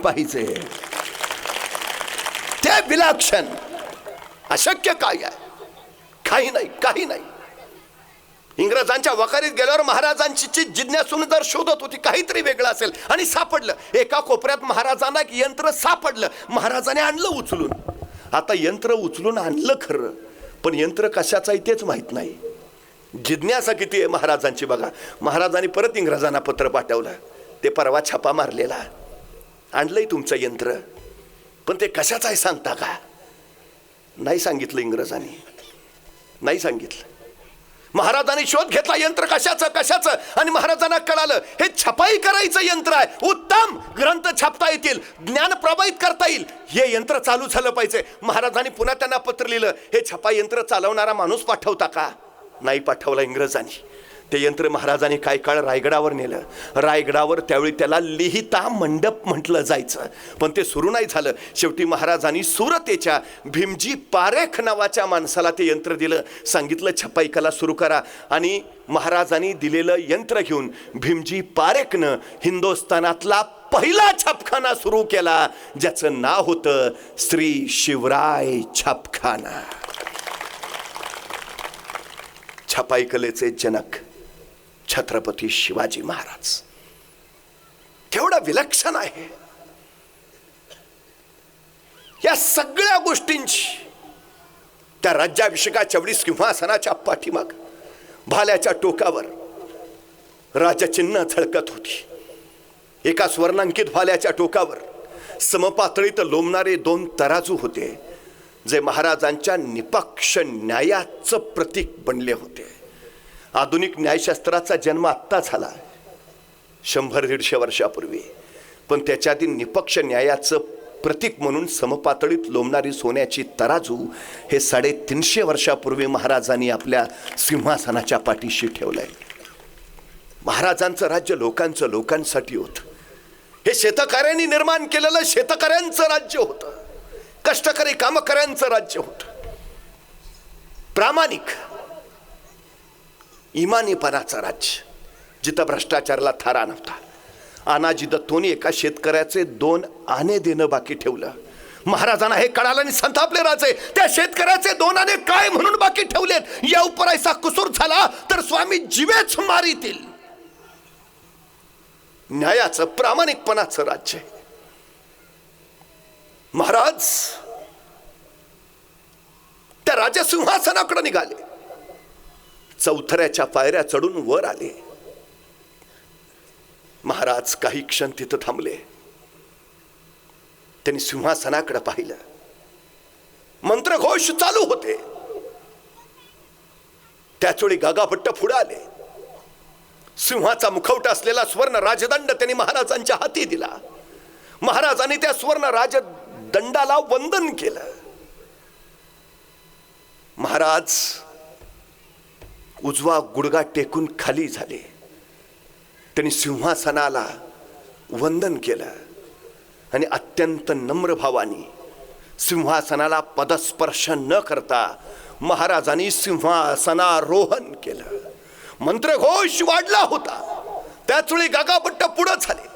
पाहिजे. ते विलक्षण अशक्य काय आहे? काही नाही काही नाही. इंग्रजांच्या वकारीत गेल्यावर महाराजांची जिज्ञासून जर शोधत होती काहीतरी वेगळं असेल आणि सापडलं. एका कोपऱ्यात महाराजांना एक यंत्र सापडलं. महाराजाने आणलं उचलून. आता यंत्र उचलून आणलं खरं पण यंत्र कशाचं आहे तेच माहीत नाही. जिज्ञासा किती आहे महाराजांची बघा. महाराजांनी परत इंग्रजांना पत्र पाठवलं. ते परवा छापा मारलेला. आणलंय तुमचं यंत्र. पण ते कशाचं आहे सांगता का? नाही सांगितलं इंग्रजांनी. नाही सांगितलं. महाराजांनी शोध घेतला यंत्र कशाचं कशाचं? आणि महाराजांना कळालं हे छपाई करायचं यंत्र आहे. उत्तम ग्रंथ छापता येतील ज्ञान प्रभावित करता येईल. हे यंत्र चालू झालं पाहिजे. महाराजांनी पुन्हा त्यांना पत्र लिहिलं हे छपाई यंत्र चालवणारा माणूस पाठवता का? नाही पाठवला इंग्रजांनी. ते यंत्र महाराजांनी काय काळ रायगडावर नेलं. रायगडावर त्यावेळी त्याला लिहिता मंडप म्हटलं जायचं. पण ते सुरू नाही झालं. शेवटी महाराजांनी सुरतेच्या भीमजी पारेख नावाच्या माणसाला ते यंत्र दिलं. सांगितलं छपाई कला सुरू करा. आणि महाराजांनी दिलेलं यंत्र घेऊन भीमजी पारेखनं हिंदुस्थानातला पहिला छापखाना सुरू केला. ज्याचं नाव होतं श्री शिवराय छापखाना. छपाई कलेचे जनक. छत्रपती शिवाजी महाराज. केवढा विलक्षण आहे. या सगळ्या गोष्टींची त्या राज्याभिषेकाच्या वेळी सिंहासनाच्या पाठीमाग भाल्याच्या टोकावर राजचिन्ह झळकत होती. एका स्वर्णांकित भाल्याच्या टोकावर समपातळीत लोंबणारे दोन तराजू होते जे महाराजांच्या निपक्ष न्यायाचं प्रतीक बनले होते. आधुनिक न्यायशास्त्राचा जन्म आत्ता झाला. शंभर दीडशे वर्षापूर्वी. पण त्याच्या आधी निपक्ष न्यायाचं प्रतीक म्हणून समपातळीत लोंबणारी सोन्याची तराजू हे साडेतीनशे वर्षापूर्वी महाराजांनी आपल्या सिंहासनाच्या पाठीशी ठेवलंय. महाराजांचं राज्य लोकांचं लोकांसाठी होतं. हे शेतकऱ्यांनी निर्माण केलेलं शेतकऱ्यांचं राज्य होतं. कष्टकरी कामकऱ्यांचं राज्य होतं. प्रामाणिक इमानीपणाचं राज्य जिथं भ्रष्टाचाराला थारा नव्हता. अनाजी दत्तोनी एका शेतकऱ्याचे दोन आणे देणं बाकी ठेवलं. महाराजांना हे कळालं आणि संतापले राजे त्या शेतकऱ्याचे दोन आणे काय म्हणून बाकी ठेवलेत? या उपरायचा कुसूर झाला तर स्वामी जीवेच मारितील. न्यायाचं प्रामाणिकपणाचं राज्य महाराज त्या राजसिंहासनाकडे निघाले. चौथऱ्याच्या पायऱ्या चढून वर आले. महाराज काही क्षण तिथं थांबले. त्यांनी सिंहासनाकडे पाहिलं. मंत्रघोष चालू होते. त्याचवेळी गागाभट्ट पुढे आले. सिंहाचा मुखवटा असलेला स्वर्ण राजदंड त्यांनी महाराजांच्या हाती दिला. महाराजांनी त्या स्वर्ण राजदंडाला वंदन केलं. महाराज उजवा गुडगा टेकून खाली झाले. त्यांनी सिंहासनाला वंदन केलं आणि अत्यंत नम्रभावानी सिंहासनाला पदस्पर्श न करता महाराजांनी सिंहासनारोहण केलं. मंत्रघोष वाढला होता. त्याच वेळी गागापट्ट पुढं झाले.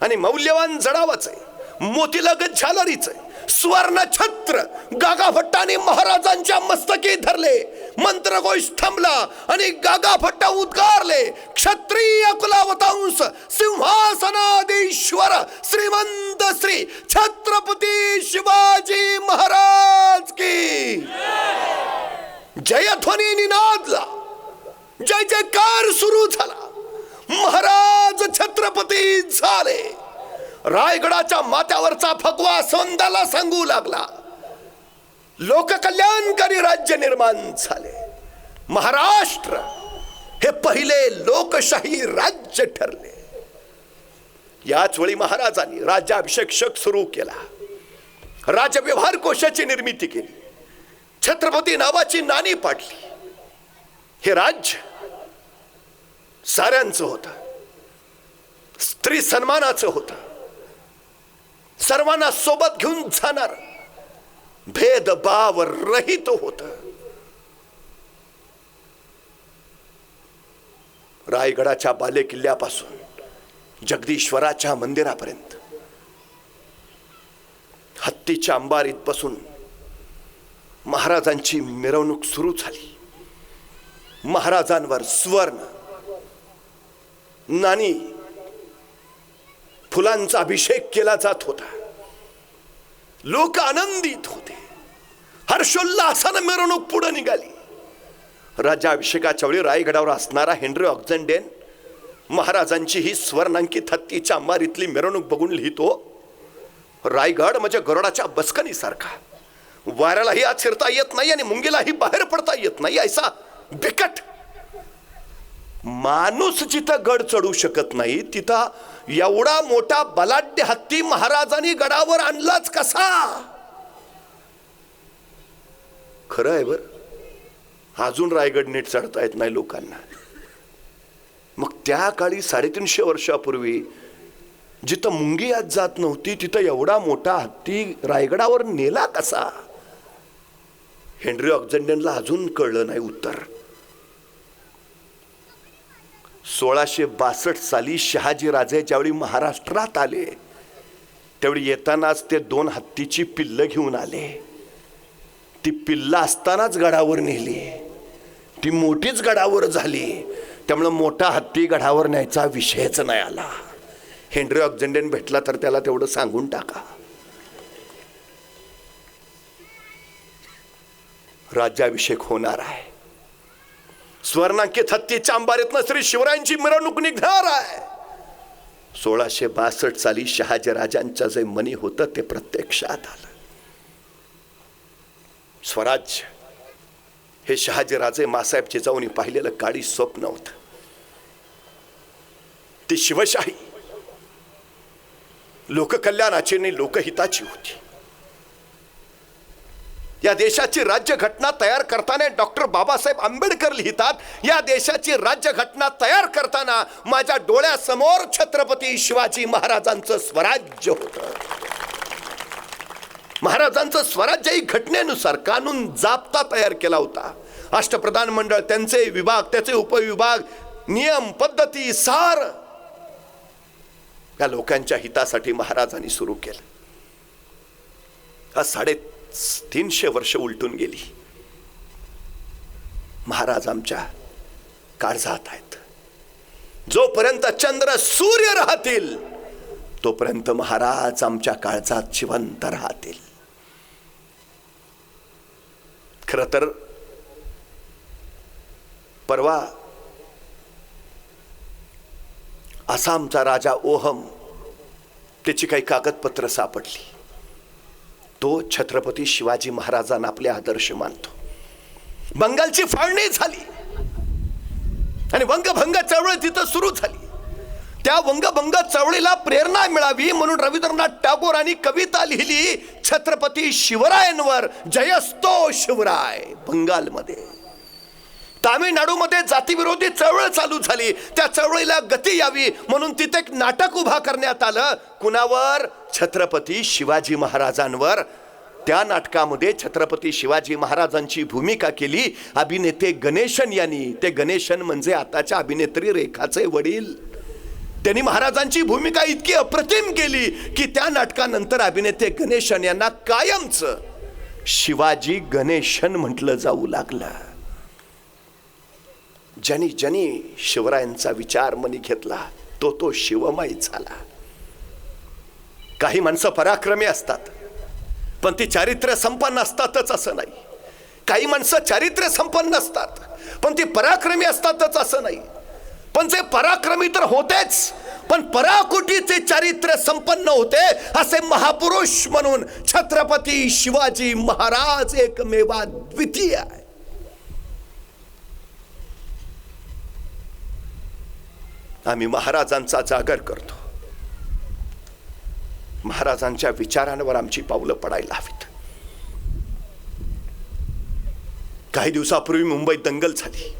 आणि मौल्यवान जडावाचं आहे मोतीलगत झालारीचं आहे स्वर्ण छत्र गागाभट्टाने महाराजांच्या मस्तकी धरले. मंत्रघोष थांबला आणि गागाभट्ट उद्गारले. क्षत्रिय कुलावतांश सिंहासनाधीश्वर श्रीमंत श्री छत्रपती शिवाजी महाराज की. जयध्वनी निनादला. जय जयकार सुरू झाला. महाराज छत्रपती झाले. रायगडाच्या माथ्यावरचा फगवा सोंदाला सांगू लागला. लोककल्याणकारी राज्य निर्माण झाले. महाराष्ट्र हे पहिले लोकशाही राज्य ठरले. याच वेळी महाराजांनी राज्याभिषेक शक सुरू केला. राजव्यवहार कोशाची निर्मिती केली. छत्रपती नावाची नाणी पाडली. हे राज्य साऱ्यांचं होतं. स्त्री सन्मानाचं होतं. सर्वांना सोबत घेऊन जाणार. भेदभाव रहित होत. रायगडाच्या बालेकिल्ल्यापासून जगदीश्वराच्या मंदिरापर्यंत. हत्तीच्या अंबारीत बसून महाराजांची मिरवणूक सुरू झाली. महाराजांवर स्वर्ण. नाणी फुलांचा अभिषेक केला जात होता. लोक आनंदित होते. हर्षोल्लासानं मिरवणूक पुढे निघाली. राज्याभिषेकाच्या वेळी रायगडावर असणारा हेनरी ऑक्झेंडेन महाराजांची ही स्वर्णांकित हत्तीच्या अंबारीतली मिरवणूक बघून लिहितो रायगड म्हणजे गरोडाच्या बसकनीसारखा वाऱ्यालाही आत शिरता येत नाही आणि मुंगीलाही बाहेर पडता येत नाही ऐसा बिकट माणूस जिथं गड चढू शकत नाही तिथं एवढा मोठा बलाढ्य हत्ती महाराजांनी गडावर आणलाच कसा? खरं आहे बर. अजून रायगड नीट चढता येत नाही लोकांना. मग त्या काळी साडेतीनशे वर्षापूर्वी जिथं मुंगी आज जात नव्हती तिथं एवढा मोठा हत्ती रायगडावर नेला कसा? हेनरी ऑक्झेंडनला अजून कळलं नाही उत्तर. सोळाशे बासष्ट साली शहाजी राजे ज्यावेळी महाराष्ट्रात आले त्यावेळी येतानाच ते दोन हत्तीची पिल्लं घेऊन आले. ती पिल्लं असतानाच गडावर नेली. ती मोठीच गडावर झाली. त्यामुळं मोठा हत्ती गडावर न्यायचा विषयच नाही आला. हेनरी ऑक्झेंडेन भेटला तर त्याला तेवढं सांगून टाका. राज्याभिषेक होणार आहे. स्वर्णांकित हत्तीच्या अंबारीतनं श्री शिवरायांची मिरवणूक निघणार आहे. सोळाशे बासष्ट साली शहाजी राजांचं जे मनी होतं ते प्रत्यक्षात आलं. स्वराज्य हे शहाजी राजे मासाहेब जिजाऊनी पाहिलेलं काळी स्वप्न होतं. ती शिवशाही लोककल्याणाची आणि लोकहिताची होती. या देशाची राज्यघटना तयार करताना डॉक्टर बाबासाहेब आंबेडकर लिहितात या देशाची राज्यघटना तयार करताना माझ्या डोळ्यासमोर छत्रपती शिवाजी महाराजांचं स्वराज्य होतं. महाराजांचं स्वराज्य ही घटनेनुसार कानून जाप्ता तयार केला होता. अष्टप्रधान मंडळ त्यांचे विभाग त्याचे उपविभाग नियम पद्धती सार या लोकांच्या हितासाठी महाराजांनी सुरू केलं. हा साडे तीनशे वर्ष उलटून गेली. महाराज आमच्या काळजात आहेत. जोपर्यंत चंद्र सूर्य राहतील तोपर्यंत महाराज आमच्या काळजात जिवंत राहतील. खर तर परवा आसामचा राजा ओहम त्याची काही कागदपत्र सापडली. तो छत्रपती शिवाजी महाराजांना आपले आदर्श मानतो. बंगालची फाळणी झाली. आणि वंगभंग चळवळ तिथं सुरू झाली. त्या वंगभंग चळवळीला प्रेरणा मिळावी म्हणून रवींद्रनाथ टागोरांनी कविता लिहिली छत्रपती शिवरायांवर. जयस्तो शिवराय बंगालमध्ये. तामिळनाडूमध्ये जातीविरोधी चळवळ चालू झाली. त्या चळवळीला गती यावी म्हणून तिथे एक नाटक उभा करण्यात आलं. कुणावर? छत्रपती शिवाजी महाराजांवर. त्या नाटकामध्ये छत्रपती शिवाजी महाराजांची भूमिका केली. अभिनेते गणेशन यांनी. ते गणेशन म्हणजे आताच्या अभिनेत्री रेखाचे वडील. त्यांनी महाराजांची भूमिका इतकी अप्रतिम केली की त्या नाटकानंतर अभिनेते गणेशन यांना कायमच शिवाजी गणेशन म्हटलं जाऊ लागलं. ज्यांनी ज्यांनी शिवरायांचा विचार मनी घेतला तो तो शिवमय झाला. काही माणसं पराक्रमी असतात पण ती चारित्र्य संपन्न असतातच असं नाही. काही माणसं चारित्र्य संपन्न असतात पण ती पराक्रमी असतातच असं नाही. पण जे पराक्रमी तर होतेच पण पराकुटीचे चारित्र्य संपन्न होते असे महापुरुष म्हणून छत्रपती शिवाजी महाराज एकमेवा द्वितीय आहे. आम्ही महाराजांचा जागर करतो. महाराजांच्या विचारांवर आमची पावलं पडायला हवीत. काही दिवसापूर्वी मुंबईत दंगल झाली.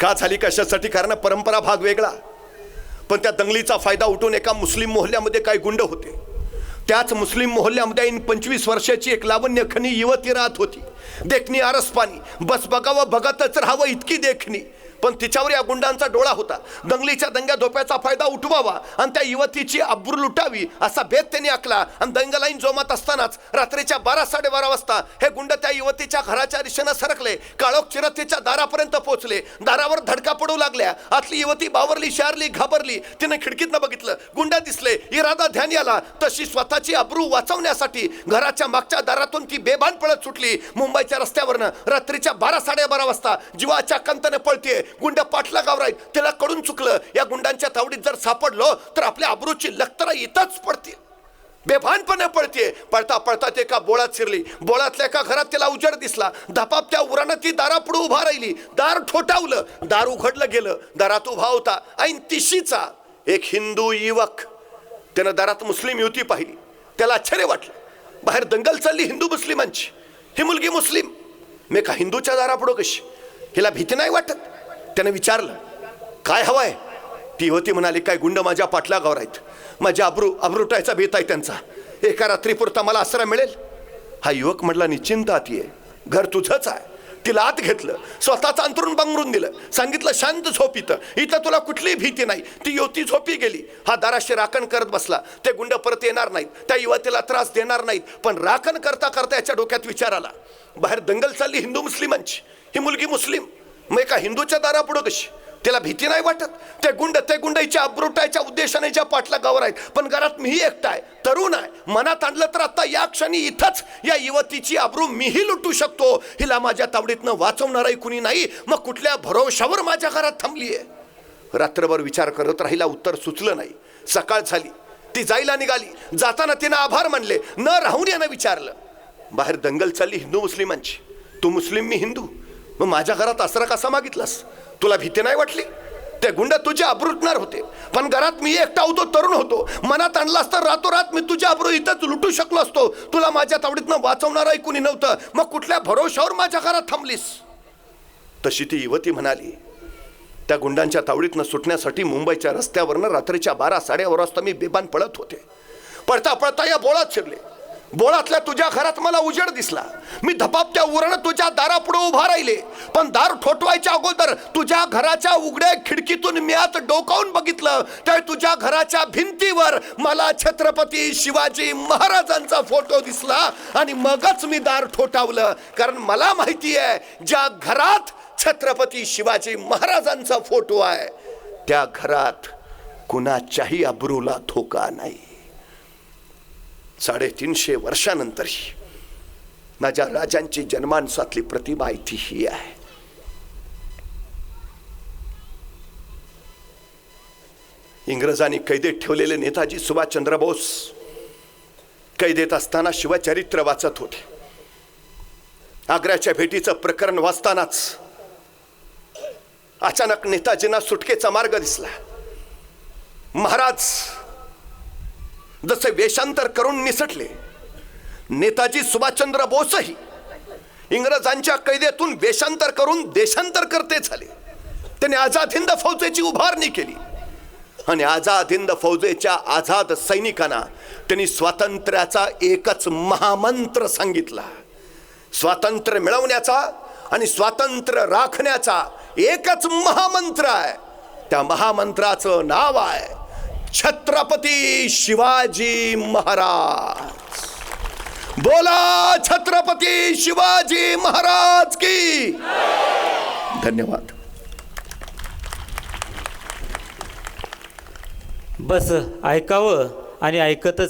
का झाली कशासाठी? कारण परंपरा भाग वेगळा. पण त्या दंगलीचा फायदा उठून एका मुस्लिम मोहल्ल्यामध्ये काही गुंड होते. त्याच मुस्लिम मोहल्ल्यामध्ये पंचवीस वर्षाची एक लावण्य खनी युवती राहत होती. देखणी आरसपाणी. बस बघावं बघतच राहावं इतकी देखणी. पण तिच्यावर या गुंडांचा डोळा होता. दंगलीच्या दंग्या धोप्याचा फायदा उठवावा आणि त्या युवतीची अब्रू लुटावी असा भेद त्यांनी आखला. आणि दंगलाईन जोमात असतानाच रात्रीच्या बारा साडेबारा वाजता हे गुंड त्या युवतीच्या घराच्या दिशेनं सरकले. काळोख चिरतीच्या दारापर्यंत पोहोचले. दारावर धडका पडू लागल्या. आतली युवती बावरली शारली घाबरली. तिने खिडकीतनं बघितलं. गुंडा दिसले. इरादा ध्यान आला तशी स्वतःची अब्रू वाचवण्यासाठी घराच्या मागच्या दारातून ती बेभान पळत सुटली. मुंबईच्या रस्त्यावरनं रात्रीच्या बारा साडेबारा वाजता जीवाच्या कंतने पळते गुंड पाठला गावराय. तिला कडून चुकलं. या गुंडांच्या तावडीत जर सापडलो तर आपल्या अब्रूची लखतरा इथंच पडते बेभानपणे पळते पळता पळता ते एका बोळात शिरली. बोळातल्या एका घरात तिला उजेड दिसला. धपाप त्या उरानं ती दारापुढे उभा राहिली. दार ठोठावलं. दार उघडलं गेलं. दारात उभा होता. ऐन तिशीचा एक हिंदू युवक. त्यानं दारात मुस्लिम युवती पाहिली. त्याला आश्चर्य वाटलं. बाहेर दंगल चालली हिंदू मुस्लिमांची. ही मुलगी मुस्लिम. मी का हिंदूच्या दारापुढं कशी? हिला भीती नाही वाटत? त्यानं विचारलं काय हवंय? ती होती म्हणाली काय गुंड माझ्या पाठलागावर आहेत. माझ्या अब्रू अब्रुटायचा बेत आहे त्यांचा. एका रात्रीपुरता मला आसरा मिळेल. हा युवक म्हटला निश्चिंत आत ये. घर तुझंच आहे. तिला आत घेतलं स्वतःचं अंतरून बांगरून दिलं. सांगितलं शांत झोप इथं. इथं तुला कुठलीही भीती नाही. ती युवती झोपी गेली. हा दाराशी राखण करत बसला. ते गुंड परत येणार नाहीत. त्या युवतीला त्रास देणार नाहीत. पण राखण करता करता याच्या डोक्यात विचार आला. बाहेर दंगल चालली हिंदू मुस्लिमांची. ही मुलगी मुस्लिम. मग एका हिंदूच्या दारापुढं कशी? त्याला भीती नाही वाटत? ते गुंड ते गुंडाईच्या अब्रुटायच्या उद्देशाने ज्या पाठला गावर आहेत पण घरात मीही एकटा आहे तरुण आहे मनात आणलं तर आता या क्षणी इथंच या युवतीची अब्रू मीही लुटू शकतो. हिला माझ्या तावडीतनं वाचवणाराही कुणी नाही मग कुठल्या भरोशावर माझ्या घरात थांबली आहे रात्रभर विचार करत राहिला उत्तर सुचलं नाही. सकाळ झाली. ती जायला निघाली. जाताना तिनं आभार मानले. न राहून यानं विचारलं. बाहेर दंगल चालली हिंदू मुस्लिमांची. तू मुस्लिम मी हिंदू. मग माझ्या घरात आसरा कसा मागितलास तुला भीती नाही वाटली? ते गुंड तुझे अब्रुटणार होते. पण घरात मी एकटा होतो तरुण होतो. मनात आणलास तर रातोरात मी तुझ्या अब्रू इथंच लुटू शकलो असतो. तुला माझ्या तावडीतनं वाचवणारही कुणी नव्हतं. मग कुठल्या भरोशावर माझ्या घरात थांबलीस? तशी ती युवती म्हणाली त्या गुंडांच्या तावडीतनं सुटण्यासाठी मुंबईच्या रस्त्यावरनं रात्रीच्या बारा साडेबारा वाजता मी बेबान पळत होते. पळता पळता या बोळात शिरले. बोळातल्या तुझ्या घरात मला उजेड दिसला. मी धपापत्या उरण तुझ्या दारापुढे उभा राहिले. पण दार ठोठवायच्या अगोदर तुझ्या घराच्या उघड्या खिडकीतून मी आत डोकावून बघितलं. तर तुझ्या घराच्या भिंतीवर मला छत्रपती शिवाजी महाराजांचा फोटो दिसला आणि मगच मी दार ठोठावलं. कारण मला माहिती आहे ज्या घरात छत्रपती शिवाजी महाराजांचा फोटो आहे त्या घरात कुणाच्याही अब्रूला धोका नाही. साडेतीनशे वर्षानंतरही माझ्या राजांची जन्मांसातली प्रतिमा इथे ही आहे. इंग्रजांनी कैदेत ठेवलेले नेताजी सुभाषचंद्र बोस कैदेत असताना शिवचरित्र वाचत होते. आग्र्याच्या भेटीचं प्रकरण वाचतानाच अचानक नेताजींना सुटकेचा मार्ग दिसला. महाराज जसे वेषांतर करून निसटले. नेताजी सुभाषचंद्र बोसही इंग्रजांच्या कैदेतून वेषांतर करून देशांतर करते झाले. त्याने आझाद हिंद फौजेची उभारणी केली. आणि आझाद हिंद फौजेच्या आझाद सैनिकांना त्यांनी स्वातंत्र्याचा एकच महामंत्र सांगितला. स्वातंत्र्य मिळवण्याचा आणि स्वातंत्र्य राखण्याचा एकच महामंत्र आहे. त्या महामंत्राचं नाव आहे छत्रपती शिवाजी महाराज. बोला छत्रपती शिवाजी महाराज की. धन्यवाद. बस ऐकावं आणि ऐकतच